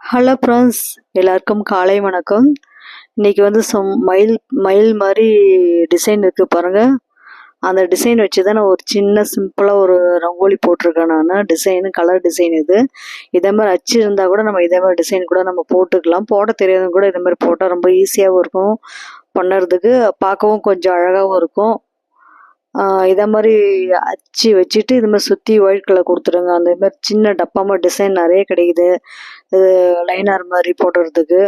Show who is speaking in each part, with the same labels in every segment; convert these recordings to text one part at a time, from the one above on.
Speaker 1: Hello friends எல்லாருக்கும் காலை வணக்கம். இன்னைக்கு வந்து சும் மயில் மயில் மாதிரி டிசைன் இருக்குது பாருங்கள் அந்த டிசைன் வச்சு தான் நான் ஒரு சின்ன சிம்பிளாக ஒரு ரங்கோலி போட்டிருக்கேன் நான். டிசைனு கலர் டிசைன் இது. இதே மாதிரி அச்சு இருந்தால் கூட நம்ம இதே மாதிரி டிசைன் கூட நம்ம போட்டுக்கலாம். போட தெரியாதவங்க கூட இதே மாதிரி போட்டால் ரொம்ப ஈஸியாகவும் இருக்கும். பண்ணுறதுக்கு பார்க்கவும் கொஞ்சம் அழகாகவும் இருக்கும். இதை மாதிரி அச்சு வச்சுட்டு இது மாதிரி சுற்றி ஒயிட் கலர் கொடுத்துருங்க. அந்த மாதிரி சின்ன டப்பாமல் டிசைன் நிறைய கிடைக்குது. இது லைனர் மாதிரி போடுறதுக்கு.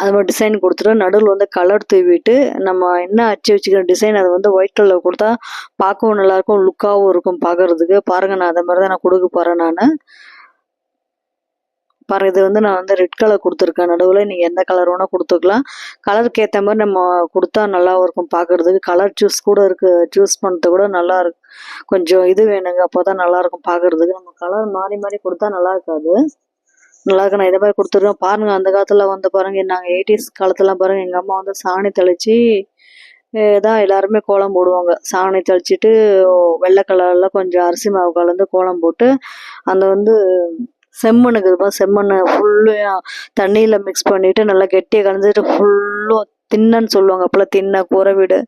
Speaker 1: அது மாதிரி டிசைன் கொடுத்துட்டு நடுவில் வந்து கலர் தூவிட்டு நம்ம என்ன அச்சு வச்சுக்கிற டிசைன் அதை வந்து ஒயிட் கலர் கொடுத்தா பார்க்கவும் நல்லாயிருக்கும் லுக்காகவும் இருக்கும் பார்க்குறதுக்கு. பாருங்கள் நான் அதை மாதிரி தான் நான் கொடுக்க போகிறேன் நான். பாரு இது வந்து நான் வந்து ரெட் கலர் கொடுத்துருக்கேன். நடுவில் நீங்கள் எந்த கலர் வேணால் கொடுத்துக்கலாம். கலருக்கு ஏற்ற மாதிரி நம்ம கொடுத்தா நல்லாவும் இருக்கும் பார்க்குறதுக்கு கலர் சூஸ் கூட இருக்குது சூஸ் பண்ணுறது கூட நல்லா இருக்கு. கொஞ்சம் இது வேணுங்க அப்போ தான் நல்லாயிருக்கும் பார்க்குறதுக்கு நம்ம கலர் மாறி மாறி கொடுத்தா நல்லா இருக்காது. நல்லா இருக்கு. நான் இதை மாதிரி கொடுத்துருக்கேன். பாருங்கள் அந்த காலத்தில் வந்து பாருங்கள் நாங்கள் எயிட்டிஸ் காலத்துலாம் பாருங்கள் எங்கள் அம்மா வந்து சாணி தெளித்து தான் எல்லாருமே கோலம் போடுவாங்க. சாணி தெளிச்சிட்டு வெள்ளை கலரில் கொஞ்சம் அரிசி மாவு கலந்து கோலம் போட்டு அந்த வந்து செம்மண்ணுக்கு இருக்குதுப்பா செம்மண்ணை ஃபுல்லும் தண்ணியில் மிக்ஸ் பண்ணிவிட்டு நல்லா கெட்டியாக கலந்துட்டு ஃபுல்லும் தின்னன்னு சொல்லுவாங்க அப்பெல்லாம் தின்ன கூரை வீடு.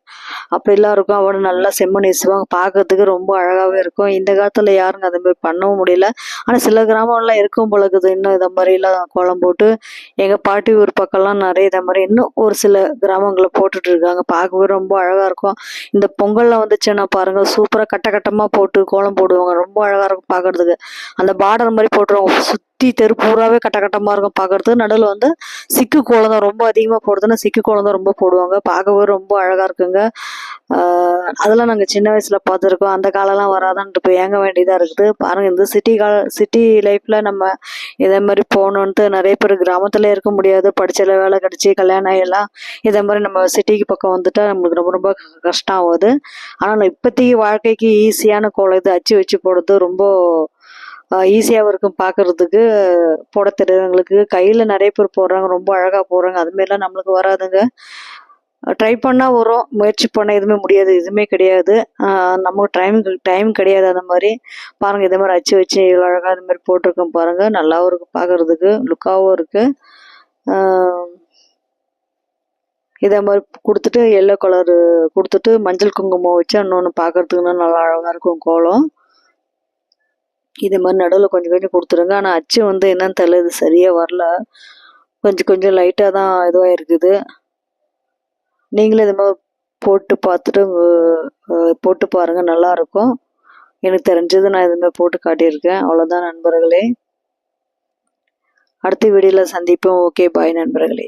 Speaker 1: அப்படிலாம் இருக்கும். அவனை நல்லா செம்மண் வீசுவாங்க பார்க்கறதுக்கு ரொம்ப அழகாகவே இருக்கும். இந்த காலத்தில் யாருங்க அதை மாதிரி பண்ணவும் முடியல. ஆனால் சில கிராமம்லாம் இருக்கும் பழகுது இன்னும் இதை மாதிரிலாம் கோலம் போட்டு எங்கள் பாட்டி ஊர் பக்கம்லாம் நிறைய இதை மாதிரி இன்னும் ஒரு சில கிராமங்களை போட்டுட்டு இருக்காங்க. பார்க்கவே ரொம்ப அழகாக இருக்கும். இந்த பொங்கல்லாம் வந்துச்சுன்னா பாருங்கள் சூப்பராக கட்ட கட்டமாக போட்டு கோலம் போடுவாங்க. ரொம்ப அழகாக இருக்கும் பார்க்கறதுக்கு. அந்த பார்டர் மாதிரி போட்டுருவாங்க. சுற்றி தெரு பூராவே கட்ட கட்டமாக இருக்கும். பார்க்குறதுக்கு நடுவில் வந்து சிக்கு கோலம் ரொம்ப அதிகமாக போடுறதுன்னா சிக்கு கோலம் ரொம்ப போடுவாங்க. பார்க்கவே ரொம்ப அழகாக இருக்குங்க. அதெல்லாம் நாங்கள் சின்ன வயசில் பார்த்துருக்கோம். அந்த காலம்லாம் வராதான்ட்டு இப்போ ஏங்க வேண்டியதாக இருக்குது. பாருங்கள் இந்த சிட்டி கால சிட்டி லைஃப்பில் நம்ம இதே மாதிரி போகணுன்ட்டு நிறைய பேர் கிராமத்தில் இருக்க முடியாது. படிச்சல வேலை கிடச்சி கல்யாணம் ஆகியெல்லாம் இதே மாதிரி நம்ம சிட்டிக்கு பக்கம் வந்துட்டால் நம்மளுக்கு ரொம்ப ரொம்ப கஷ்டம் ஆகுது. ஆனால் இப்போதைக்கு வாழ்க்கைக்கு ஈஸியான கோலம் இது அச்சு வச்சு போடுறது ரொம்ப ஈஸியாகவும் இருக்கும் பார்க்குறதுக்கு போட தெரியாதவங்களுக்கு கையில் நிறைய பேர் போடுறாங்க ரொம்ப அழகாக போடுறாங்க. அதுமாரிலாம் நம்மளுக்கு வராதுங்க. ட்ரை பண்ணால் வரும். முயற்சி பண்ணால் எதுவுமே முடியாது எதுவுமே கிடையாது. நம்ம டைம் டைம் கிடையாது அந்த மாதிரி. பாருங்கள் இதே மாதிரி அச்சு வச்சு இவ்வளோ அழகாக அது மாதிரி போட்டிருக்கோம் பாருங்கள் நல்லாவும் இருக்குது பார்க்குறதுக்கு லுக்காகவும் இருக்குது இதே மாதிரி கொடுத்துட்டு எல்லோ கலரு கொடுத்துட்டு மஞ்சள் குங்குமம் வச்சு இன்னொன்று பார்க்குறதுக்குன்னா நல்லா அழகாக இருக்கும் கோலம். இது மாதிரி நடுவில் கொஞ்சம் கொஞ்சம் கொடுத்துருங்க. ஆனால் அச்சு வந்து என்னன்னு தெரியல. இது சரியாக வரல. கொஞ்சம் கொஞ்சம் லைட்டாக தான் இதுவாக இருக்குது நீங்களும் இது மாதிரி போட்டு பார்த்துட்டு போட்டு பாருங்கள் நல்லாயிருக்கும் எனக்கு தெரிஞ்சது நான் இதுமாதிரி போட்டு காட்டியிருக்கேன். அவ்வளோதான் நண்பர்களே. அடுத்த வீடியோவில் சந்திப்போம். ஓகே பாய் நண்பர்களே.